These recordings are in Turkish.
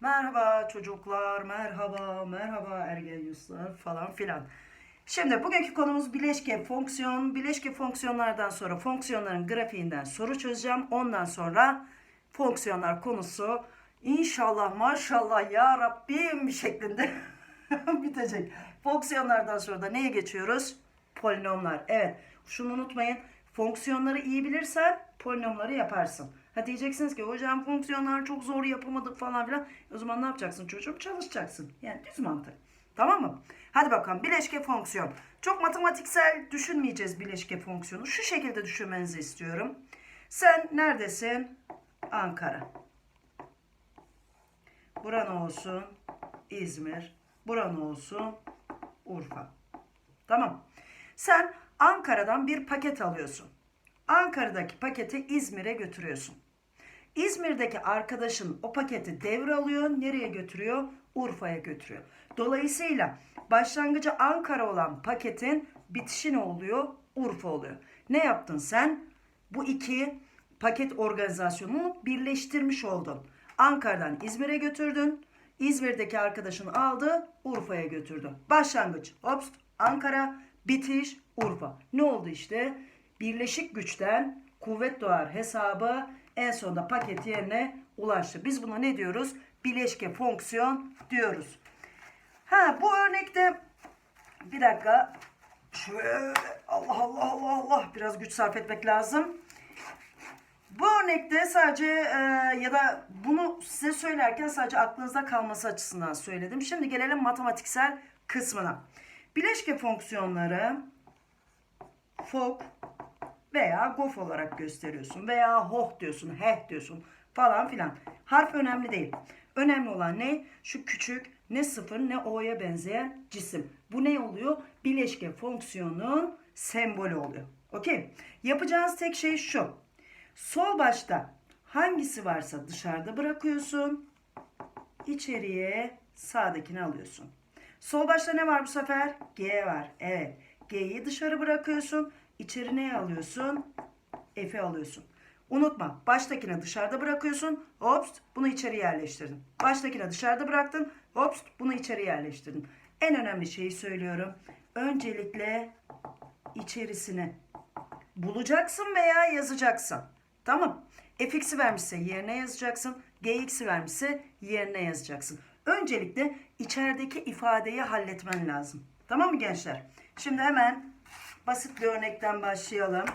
Merhaba çocuklar, merhaba, merhaba ergen yüzler falan filan. Şimdi bugünkü konumuz bileşke fonksiyon. Bileşke fonksiyonlardan sonra fonksiyonların grafiğinden soru çözeceğim. Ondan sonra fonksiyonlar konusu inşallah maşallah ya Rabbim şeklinde bitecek. Fonksiyonlardan sonra da neye geçiyoruz? Polinomlar. Evet şunu unutmayın. Fonksiyonları iyi bilirsen polinomları yaparsın. Ha diyeceksiniz ki hocam fonksiyonlar çok zor yapamadık falan filan. O zaman ne yapacaksın çocuğum? Çalışacaksın. Yani düz mantık. Tamam mı? Hadi bakalım bileşke fonksiyon. Çok matematiksel düşünmeyeceğiz bileşke fonksiyonu. Şu şekilde düşünmenizi istiyorum. Sen neredesin? Ankara. Buran olsun İzmir. Buran olsun Urfa. Tamam. Sen Ankara'dan bir paket alıyorsun. Ankara'daki paketi İzmir'e götürüyorsun. İzmir'deki arkadaşın o paketi devralıyor. Nereye götürüyor? Urfa'ya götürüyor. Dolayısıyla başlangıcı Ankara olan paketin bitişi ne oluyor? Urfa oluyor. Ne yaptın sen? Bu iki paket organizasyonunu birleştirmiş oldun. Ankara'dan İzmir'e götürdün. İzmir'deki arkadaşını aldı, Urfa'ya götürdü. Başlangıç, hops, Ankara, bitiş, Urfa. Ne oldu işte? Birleşik güçten kuvvet doğar hesabı en sonunda paket yerine ulaştı. Biz buna ne diyoruz? Bileşke fonksiyon diyoruz. Ha bu örnekte bir dakika şöyle Allah Allah Allah Allah biraz güç sarf etmek lazım. Bu örnekte sadece e, ya da bunu size söylerken sadece aklınızda kalması açısından söyledim. Şimdi gelelim matematiksel kısmına. Bileşke fonksiyonları fok veya gof olarak gösteriyorsun veya hoh diyorsun, heh diyorsun falan filan. Harf önemli değil. Önemli olan ne? Şu küçük ne sıfır ne o'ya benzeyen cisim. Bu ne oluyor? Bileşke fonksiyonun sembolü oluyor. Okey. Yapacağınız tek şey şu. Sol başta hangisi varsa dışarıda bırakıyorsun. İçeriye sağdakini alıyorsun. Sol başta ne var bu sefer? G var. Evet. G'yi dışarı bırakıyorsun. İçeri neye alıyorsun? F'i alıyorsun. Unutma. Baştakini dışarıda bırakıyorsun. Hops bunu içeri yerleştirdin. Baştakini dışarıda bıraktın. Hops bunu içeri yerleştirdin. En önemli şeyi söylüyorum. Öncelikle içerisini bulacaksın veya yazacaksın. Tamam. fx'i vermişse yerine yazacaksın. gx'i vermişse yerine yazacaksın. Öncelikle içerideki ifadeyi halletmen lazım. Tamam mı gençler? Şimdi hemen basit bir örnekten başlayalım.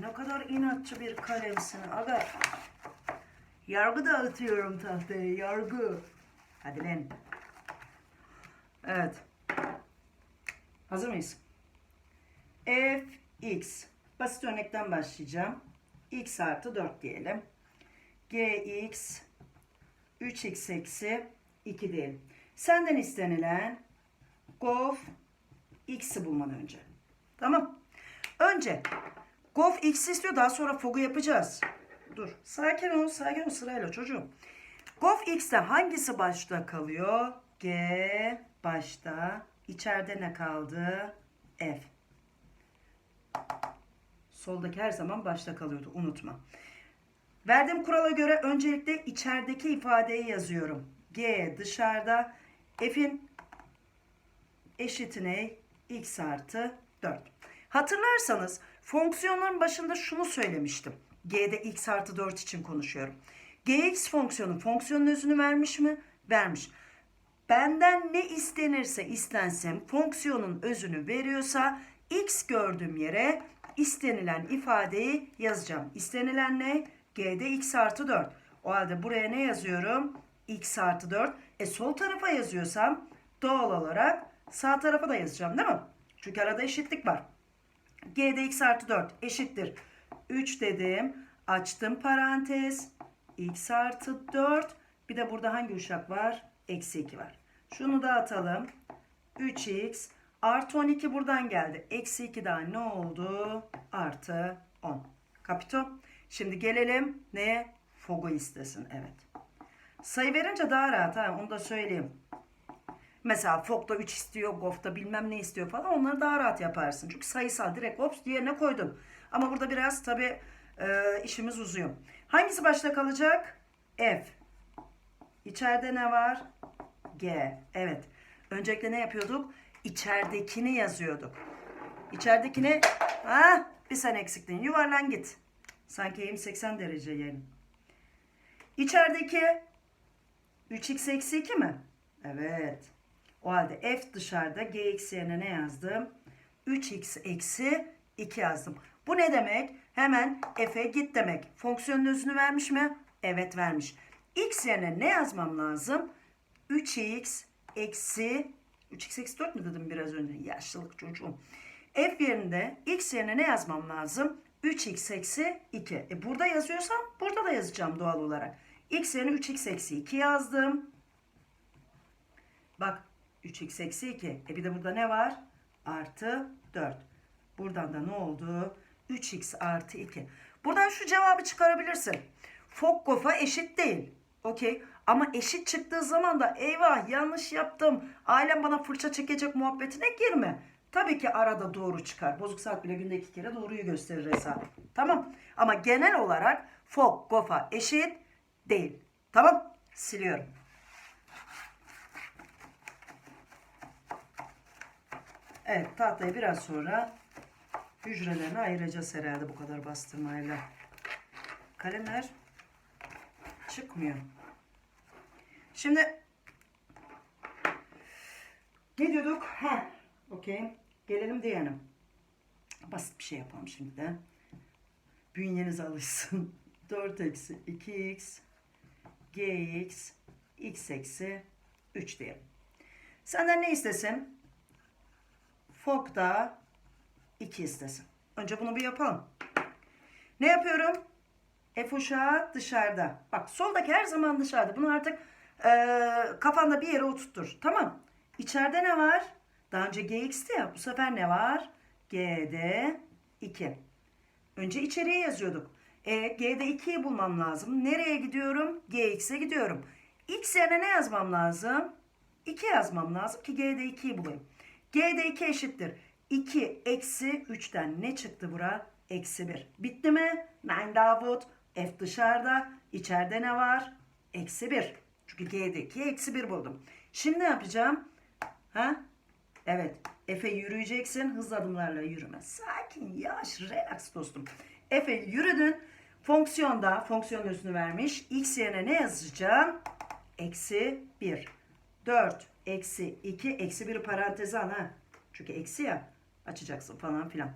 Ne kadar inatçı bir kalemsin aga. Yargı dağıtıyorum tahtaya. Yargı. Hadi lan. Evet. Hazır mıyız? fx. Basit örnekten başlayacağım. x artı 4 diyelim. gx 3x eksi 2 diyelim. Senden istenilen gof x'i bulman önce. Tamam. Önce gof x istiyor daha sonra fog'u yapacağız. Dur. Sakin ol, sakin ol sırayla çocuğum. Gof x'te hangisi başta kalıyor? G başta. İçeride ne kaldı? F. Soldaki her zaman başta kalıyordu. Unutma. Verdiğim kurala göre öncelikle içerideki ifadeyi yazıyorum. G dışarıda. F'in eşitine x artı 4. Hatırlarsanız fonksiyonların başında şunu söylemiştim. G'de x artı 4 için konuşuyorum. Gx fonksiyonu fonksiyonun özünü vermiş mi? Vermiş. Benden ne istenirse istensin fonksiyonun özünü veriyorsa x gördüğüm yere istenilen ifadeyi yazacağım. İstenilen ne? G'de x artı 4. O halde buraya ne yazıyorum? x artı 4. E sol tarafa yazıyorsam doğal olarak sağ tarafa da yazacağım değil mi? Çünkü arada eşitlik var. G'de x artı 4 eşittir. 3 dedim. Açtım parantez. x artı 4. Bir de burada hangi uşak var? Eksi 2 var. Şunu da atalım. 3x artı 12 buradan geldi. Eksi 2 daha ne oldu? Artı 10. Kapito. Şimdi gelelim neye? Fog'u istesin. Evet. Sayı verince daha rahat ha onu da söyleyeyim. Mesela Fog'da 3 istiyor, Goff'da bilmem ne istiyor falan onları daha rahat yaparsın. Çünkü sayısal direkt hops yerine koydun. Ama burada biraz tabi e, işimiz uzuyor. Hangisi başta kalacak? F. İçeride ne var? G. Evet. Öncelikle ne yapıyorduk? İçeridekini yazıyorduk. İçeridekini ha bir sen eksiktin. Yuvarlan git. Sanki eğim 80 derece yerim. İçerideki 3x eksi 2 mi? Evet. O halde f dışarıda gx yerine ne yazdım? 3x eksi 2 yazdım. Bu ne demek? Hemen f'e git demek. Fonksiyonun özünü vermiş mi? Evet vermiş. x yerine ne yazmam lazım? 3x eksi 3x eksi 4 mü dedim biraz önce? Yaşlılık çocuğum. F yerinde x yerine ne yazmam lazım? 3x eksi 2. E burada yazıyorsam burada da yazacağım doğal olarak. x yerine 3x eksi 2 yazdım. Bak 3x eksi 2. E bir de burada ne var? Artı 4. Buradan da ne oldu? 3x artı 2. Buradan şu cevabı çıkarabilirsin. Fokkofa eşit değil. Okey. Ama eşit çıktığı zaman da eyvah yanlış yaptım. Ailem bana fırça çekecek muhabbetine girme. Tabii ki arada doğru çıkar. Bozuk saat bile günde iki kere doğruyu gösterir hesap. Tamam. Ama genel olarak fok, gofa eşit değil. Tamam. Siliyorum. Evet tahtayı biraz sonra hücrelerine ayıracağız herhalde bu kadar bastırmayla. Kalemler çıkmıyor. Şimdi ne diyorduk? Ha, okey. Gelelim diyelim. Basit bir şey yapalım şimdi de. Bünyeniz alışsın. 4 eksi 2x gx x eksi 3 diyelim. Senden ne istesin? Fok da 2 istesin. Önce bunu bir yapalım. Ne yapıyorum? F uşağı dışarıda. Bak soldaki her zaman dışarıda. Bunu artık e, kafanda bir yere oturtur. Tamam. İçeride ne var? Daha önce gx'ti ya. Bu sefer ne var? g'de 2. Önce içeriye yazıyorduk. E, g'de 2'yi bulmam lazım. Nereye gidiyorum? gx'e gidiyorum. x yerine ne yazmam lazım? 2 yazmam lazım ki g'de 2'yi bulayım. G'de 2 eşittir. 2 eksi 3'ten ne çıktı bura? Eksi 1. Bitti mi? Nein Davut. F dışarıda. İçeride ne var? Eksi 1. Çünkü G'de 2 eksi 1 buldum. Şimdi ne yapacağım? Ha? Evet. Efe yürüyeceksin. Hızlı adımlarla yürüme. Sakin, yavaş, relax dostum. Efe yürüdün. Fonksiyonda, fonksiyon özünü vermiş. X yerine ne yazacağım? Eksi 1. 4 eksi 2 eksi 1 paranteze al ha. Çünkü eksi ya. Açacaksın falan filan.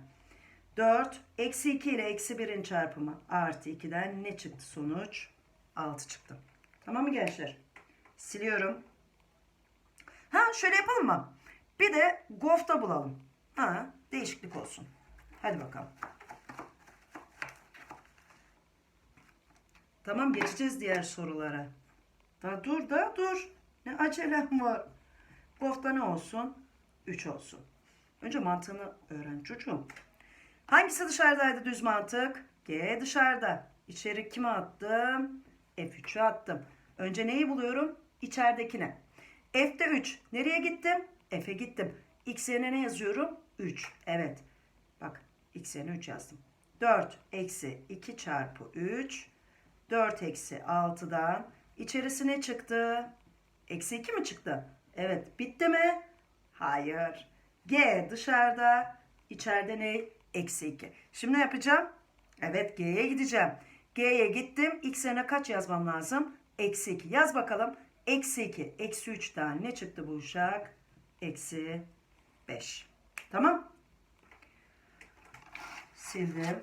4 eksi 2 ile eksi 1'in çarpımı artı 2'den ne çıktı sonuç? 6 çıktı. Tamam mı gençler? Siliyorum. Ha şöyle yapalım mı? Bir de gofta bulalım. Ha değişiklik olsun. Hadi bakalım. Tamam geçeceğiz diğer sorulara. Da dur da dur. Ne acelem var. Gofta ne olsun? 3 olsun. Önce mantığını öğren çocuğum. Hangisi dışarıdaydı düz mantık? G dışarıda. İçeri kime attım? F3'ü attım. Önce neyi buluyorum? İçeridekine. F'de 3. Nereye gittim? F'e gittim. X yerine ne yazıyorum? 3. Evet. Bak X yerine 3 yazdım. 4 eksi 2 çarpı 3. 4 eksi 6'dan içerisi ne çıktı? Eksi 2 mi çıktı? Evet. Bitti mi? Hayır. G dışarıda. İçeride ne? Eksi 2. Şimdi ne yapacağım? Evet G'ye gideceğim. G'ye gittim. X yerine kaç yazmam lazım? Eksi 2. Yaz bakalım. Eksi 2. Eksi 3'ten ne çıktı bu uşak? Eksi 5. Tamam. Sildim.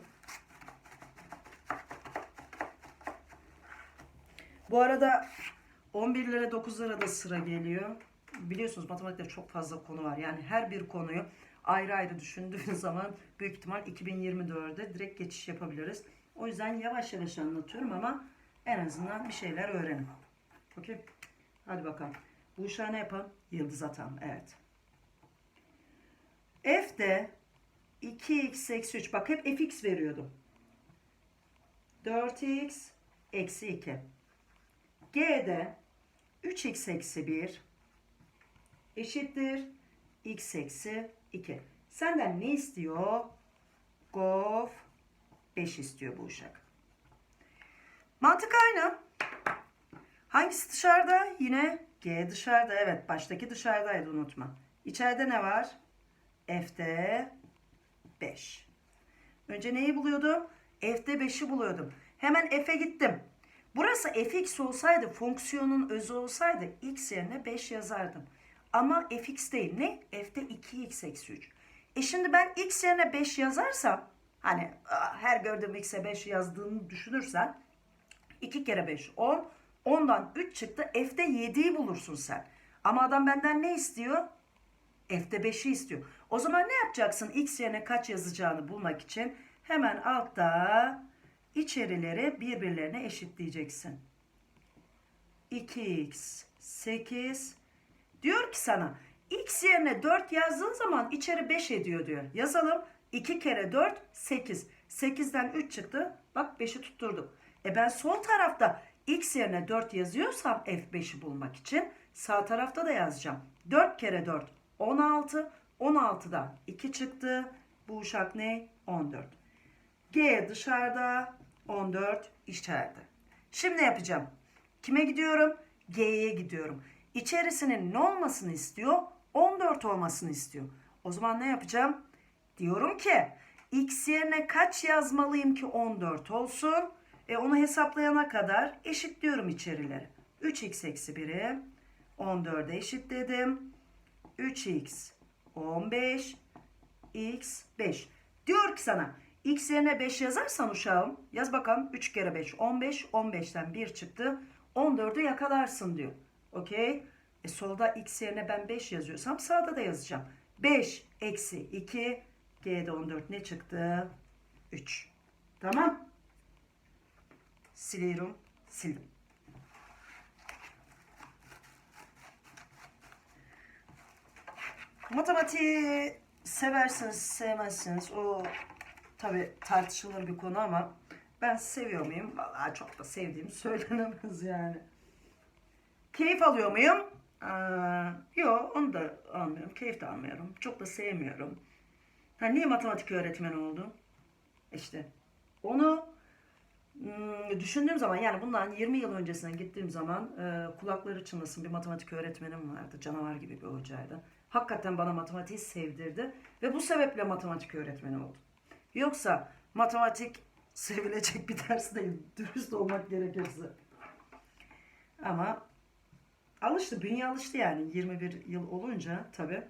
Bu arada 11'lere 9'lara da sıra geliyor. Biliyorsunuz matematikte çok fazla konu var. Yani her bir konuyu ayrı ayrı düşündüğün zaman büyük ihtimal 2024'de direkt geçiş yapabiliriz. O yüzden yavaş yavaş anlatıyorum ama en azından bir şeyler öğrenin. Okey. Hadi bakalım. Bu uşağı ne yapalım? Yıldız atalım. Evet. F'de 2x eksi 3. Bak hep fx veriyordum. 4x eksi 2. G'de 3x eksi 1 eşittir x eksi 2. Senden ne istiyor? Gof 5 istiyor bu uşak. Mantık aynı. Hangisi dışarıda? Yine G dışarıda. Evet baştaki dışarıdaydı unutma. İçeride ne var? F'de 5. Önce neyi buluyordum? F'de 5'i buluyordum. Hemen F'e gittim. Burası fx olsaydı, fonksiyonun özü olsaydı x yerine 5 yazardım. Ama fx değil. Ne? F'de 2x eksi 3. E şimdi ben x yerine 5 yazarsam, hani her gördüğüm x'e 5 yazdığını düşünürsen, 2 kere 5 10. 10'dan 3 çıktı. F'de 7'yi bulursun sen. Ama adam benden ne istiyor? F'de 5'i istiyor. O zaman ne yapacaksın? X yerine kaç yazacağını bulmak için hemen altta içerileri birbirlerine eşitleyeceksin. 2x 8 diyor ki sana x yerine 4 yazdığın zaman içeri 5 ediyor diyor. Yazalım. 2 kere 4 8. 8'den 3 çıktı. Bak 5'i tutturduk. E ben sol tarafta x yerine 4 yazıyorsam f5'i bulmak için sağ tarafta da yazacağım. 4 kere 4 16. 16'dan 2 çıktı. Bu uşak ne? 14. G dışarıda, 14 içeride. Şimdi yapacağım. Kime gidiyorum? G'ye gidiyorum. İçerisinin ne olmasını istiyor? 14 olmasını istiyor. O zaman ne yapacağım? Diyorum ki x yerine kaç yazmalıyım ki 14 olsun? E onu hesaplayana kadar eşitliyorum içerileri. 3x eksi 1'i 14'e eşitledim. 3x 15 x 5. Diyor ki sana x yerine 5 yazarsan uşağım yaz bakalım 3 kere 5 15 15'ten 1 çıktı 14'ü yakalarsın diyor. Okey. E solda x yerine ben 5 yazıyorsam sağda da yazacağım. 5 eksi 2 G'de 14 ne çıktı? 3. Tamam. Siliyorum. Sildim. Matematiği seversiniz, sevmezsiniz. O tabi tartışılır bir konu ama ben seviyor muyum? Vallahi çok da sevdiğim söylenemez yani. Keyif alıyor muyum? Ee, yok onu da almıyorum. Keyif de almıyorum. Çok da sevmiyorum. Ha, niye matematik öğretmeni oldum? İşte onu hmm, düşündüğüm zaman yani bundan 20 yıl öncesine gittiğim zaman e, kulakları çınlasın bir matematik öğretmenim vardı. Canavar gibi bir hocaydı. Hakikaten bana matematiği sevdirdi ve bu sebeple matematik öğretmeni oldum. Yoksa matematik sevilecek bir ders değil. Dürüst olmak gerekirse. Ama alıştı, bünye alıştı yani 21 yıl olunca tabii.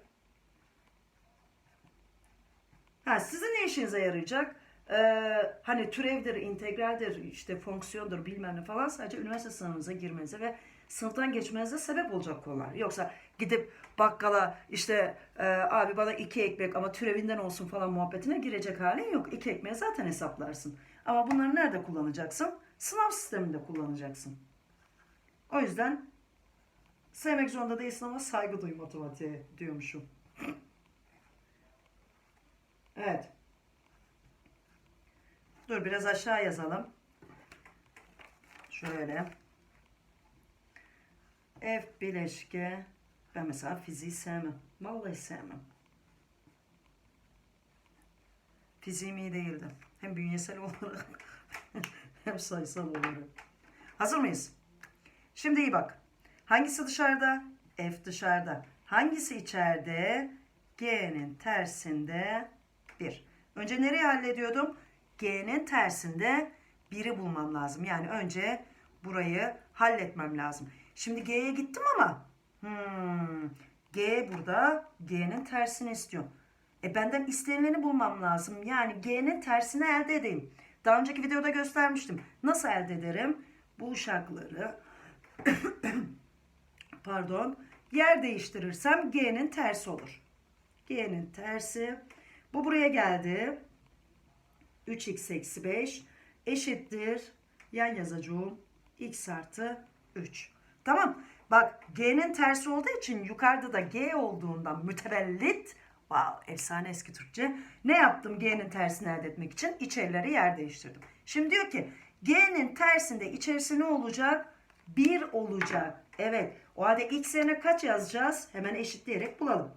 Ha, sizin ne işinize yarayacak? Ee, hani türevdir, integraldir, işte fonksiyondur bilmem ne falan sadece üniversite sınavınıza girmenize ve sınıftan geçmenize sebep olacak konular. Yoksa gidip bakkala işte e, abi bana iki ekmek ama türevinden olsun falan muhabbetine girecek halin yok. İki ekmeği zaten hesaplarsın. Ama bunları nerede kullanacaksın? Sınav sisteminde kullanacaksın. O yüzden sevmek zorunda değilsin ama saygı duy matematiğe diyormuşum. Evet. Dur biraz aşağı yazalım. Şöyle. F bileşke. Ben mesela fiziği sevmem. Vallahi sevmem. Fiziğim iyi değildi. Hem bünyesel olarak hem sayısal olarak. Hazır mıyız? Şimdi iyi bak. Hangisi dışarıda? F dışarıda. Hangisi içeride? G'nin tersinde 1. Önce nereye hallediyordum? G'nin tersinde 1'i bulmam lazım. Yani önce burayı halletmem lazım. Şimdi G'ye gittim ama hmm, G burada G'nin tersini istiyor. E benden istenileni bulmam lazım. Yani G'nin tersini elde edeyim. Daha önceki videoda göstermiştim. Nasıl elde ederim? Bu uşakları pardon yer değiştirirsem G'nin tersi olur. G'nin tersi. Bu buraya geldi. 3x eksi 5 eşittir. Yan yazacağım. x artı 3. Tamam. Bak G'nin tersi olduğu için yukarıda da G olduğundan mütevellit. Wow, efsane eski Türkçe. Ne yaptım G'nin tersini elde etmek için? İçerileri yer değiştirdim. Şimdi diyor ki G'nin tersinde içerisi ne olacak? 1 olacak. Evet. O halde x yerine kaç yazacağız? Hemen eşitleyerek bulalım.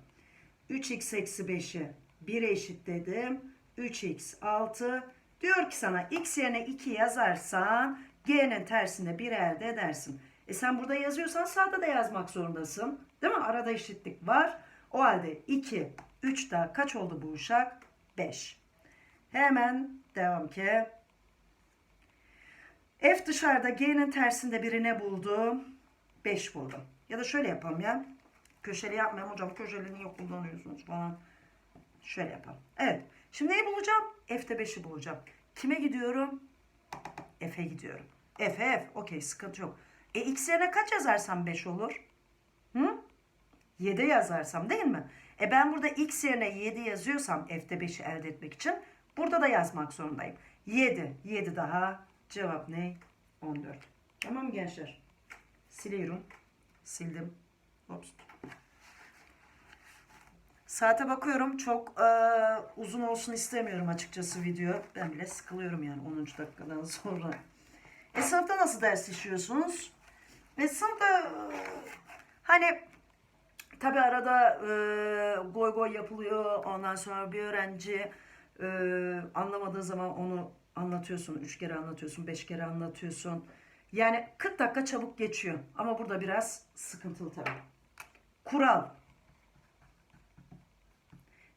3x eksi 5'i 1'e eşitledim. 3x 6. Diyor ki sana x yerine 2 yazarsan g'nin tersinde 1 elde edersin. E sen burada yazıyorsan sağda da yazmak zorundasın. Değil mi? Arada eşitlik var. O halde 2, 3 daha kaç oldu bu uşak? 5. Hemen devam ki. F dışarıda G'nin tersinde birine buldum. 5 buldum. Ya da şöyle yapalım ya. Köşeli yapmayalım hocam. Köşeli niye kullanıyorsunuz falan. Şöyle yapalım. Evet. Şimdi neyi bulacağım? F'de 5'i bulacağım. Kime gidiyorum? F'e gidiyorum. F, F. Okey sıkıntı yok. E x yerine kaç yazarsam 5 olur? Hı? 7 yazarsam değil mi? E ben burada x yerine 7 yazıyorsam F'de 5'i elde etmek için burada da yazmak zorundayım. 7. 7 daha. Cevap ne? 14. Tamam gençler? Siliyorum. Sildim. Ops. Saate bakıyorum. Çok e, uzun olsun istemiyorum açıkçası video. Ben bile sıkılıyorum yani 10. dakikadan sonra. E sınıfta nasıl ders işliyorsunuz? Ve sınıfta e, hani tabi arada e, goy goy yapılıyor. Ondan sonra bir öğrenci e, anlamadığı zaman onu anlatıyorsun. Üç kere anlatıyorsun, beş kere anlatıyorsun. Yani 40 dakika çabuk geçiyor. Ama burada biraz sıkıntılı tabii. Kural.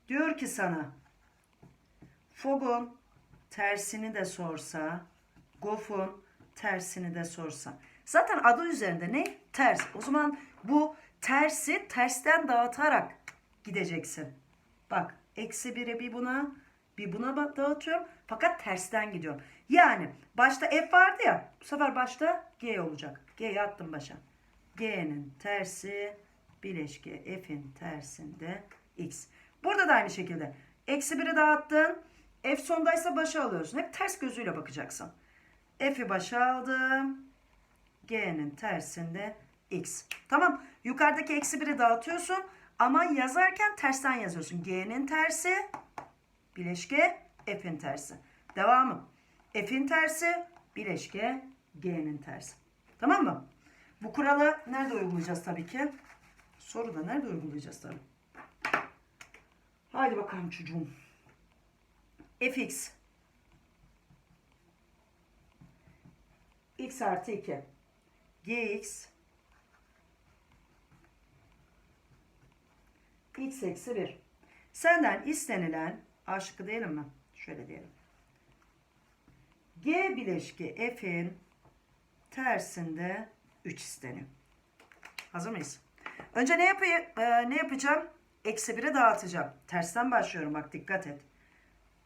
Diyor ki sana Fog'un tersini de sorsa, Goff'un tersini de sorsa. Zaten adı üzerinde ne? Ters. O zaman bu tersi tersten dağıtarak gideceksin. Bak eksi biri bir buna bir buna dağıtıyorum. Fakat tersten gidiyorum. Yani başta F vardı ya bu sefer başta G olacak. G'yi attım başa. G'nin tersi bileşke F'in tersinde X. Burada da aynı şekilde. Eksi biri dağıttın. F sondaysa başa alıyorsun. Hep ters gözüyle bakacaksın. F'i başa aldım. G'nin tersinde X. Tamam. Yukarıdaki eksi biri dağıtıyorsun. Ama yazarken tersten yazıyorsun. G'nin tersi bileşke F'in tersi. Devamı. F'in tersi bileşke G'nin tersi. Tamam mı? Bu kuralı nerede uygulayacağız tabii ki? Soruda nerede uygulayacağız tabii? Haydi bakalım çocuğum. fx x artı 2 gx x eksi 1 senden istenilen A şıkkı diyelim mi? Şöyle diyelim. G bileşki f'in tersinde 3 isteniyor. Hazır mıyız? Önce ne, yapayım, e, ne yapacağım? Eksi 1'e dağıtacağım. Tersten başlıyorum bak dikkat et.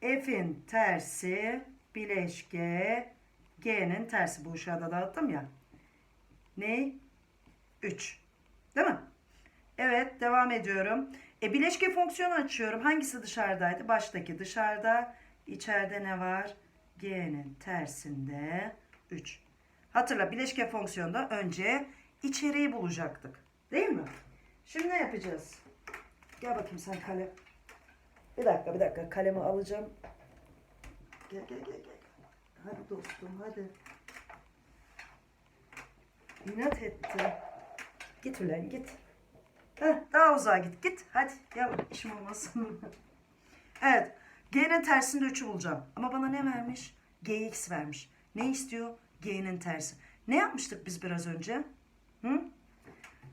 F'in tersi bileşke G'nin tersi. Bu uşağı da dağıttım ya. Ne? 3. Değil mi? Evet devam ediyorum. E, bileşke fonksiyonu açıyorum. Hangisi dışarıdaydı? Baştaki dışarıda. İçeride ne var? G'nin tersinde 3. Hatırla bileşke fonksiyonda önce içeriği bulacaktık. Değil mi? Şimdi ne yapacağız? Gel bakayım sen kalem. Bir dakika bir dakika kalemi alacağım. Gel gel gel gel. Hadi dostum hadi. İnat etti. Git ulan git. Heh, daha uzağa git git. Hadi gel işim olmasın. evet. G'nin tersinde 3'ü bulacağım. Ama bana ne vermiş? Gx vermiş. Ne istiyor? G'nin tersi. Ne yapmıştık biz biraz önce? Hı?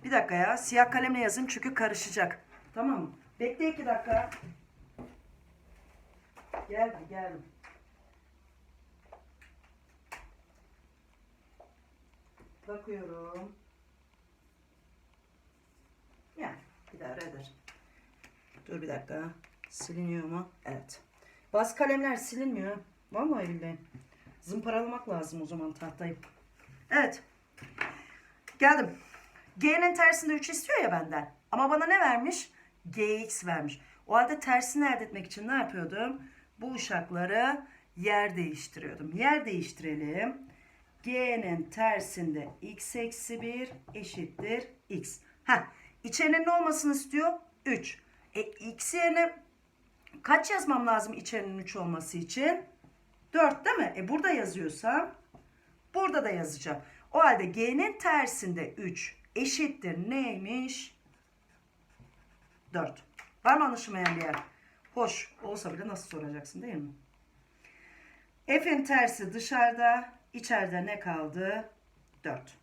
Bir dakika ya. Siyah kalemle yazayım çünkü karışacak. Tamam mı? Bekle iki dakika. Geldi geldi. Bakıyorum. Yani idare eder. Dur bir dakika. Siliniyor mu? Evet. Bazı kalemler silinmiyor. Vallahi billahi. Zımparalamak lazım o zaman tahtayı. Evet. Geldim. G'nin tersinde 3 istiyor ya benden. Ama bana ne vermiş? Gx vermiş. O halde tersini elde etmek için ne yapıyordum? Bu uşakları yer değiştiriyordum. Yer değiştirelim. G'nin tersinde x eksi 1 eşittir x. Ha, içerinin ne olmasını istiyor? 3. E, x yerine kaç yazmam lazım içerinin 3 olması için? 4 değil mi? E burada yazıyorsam burada da yazacağım. O halde g'nin tersinde 3 eşittir neymiş? 4. Var mı anlaşılmayan bir yer? Hoş olsa bile nasıl soracaksın değil mi? F'in tersi dışarıda, içeride ne kaldı? 4.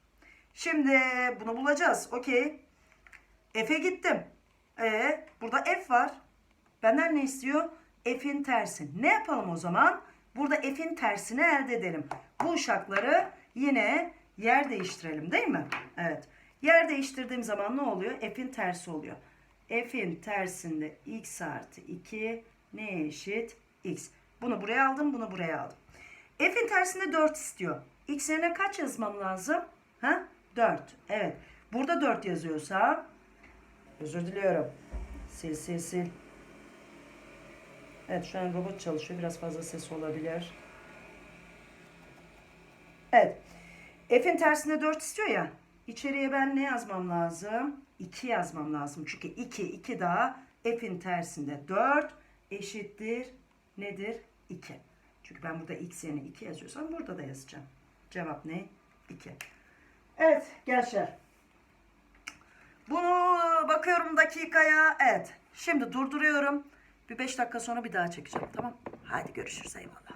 Şimdi bunu bulacağız. Okey. F'e gittim. E burada F var. Benden ne istiyor? F'in tersi. Ne yapalım o zaman? Burada F'in tersini elde edelim. Bu uşakları yine yer değiştirelim değil mi? Evet. Yer değiştirdiğim zaman ne oluyor? F'in tersi oluyor. F'in tersinde x artı 2 ne eşit? x. Bunu buraya aldım, bunu buraya aldım. F'in tersinde 4 istiyor. X yerine kaç yazmam lazım? Ha? 4. Evet. Burada 4 yazıyorsa özür diliyorum. Sil sil sil. Evet şu an robot çalışıyor. Biraz fazla ses olabilir. Evet. F'in tersinde 4 istiyor ya. İçeriye ben ne yazmam lazım? 2 yazmam lazım. Çünkü 2, 2 daha F'in tersinde 4 eşittir nedir? 2. Çünkü ben burada x yerine 2 yazıyorsam burada da yazacağım. Cevap ne? 2. Evet gençler. Bunu bakıyorum dakikaya. Evet. Şimdi durduruyorum. Bir 5 dakika sonra bir daha çekeceğim. Tamam. Hadi görüşürüz. Eyvallah.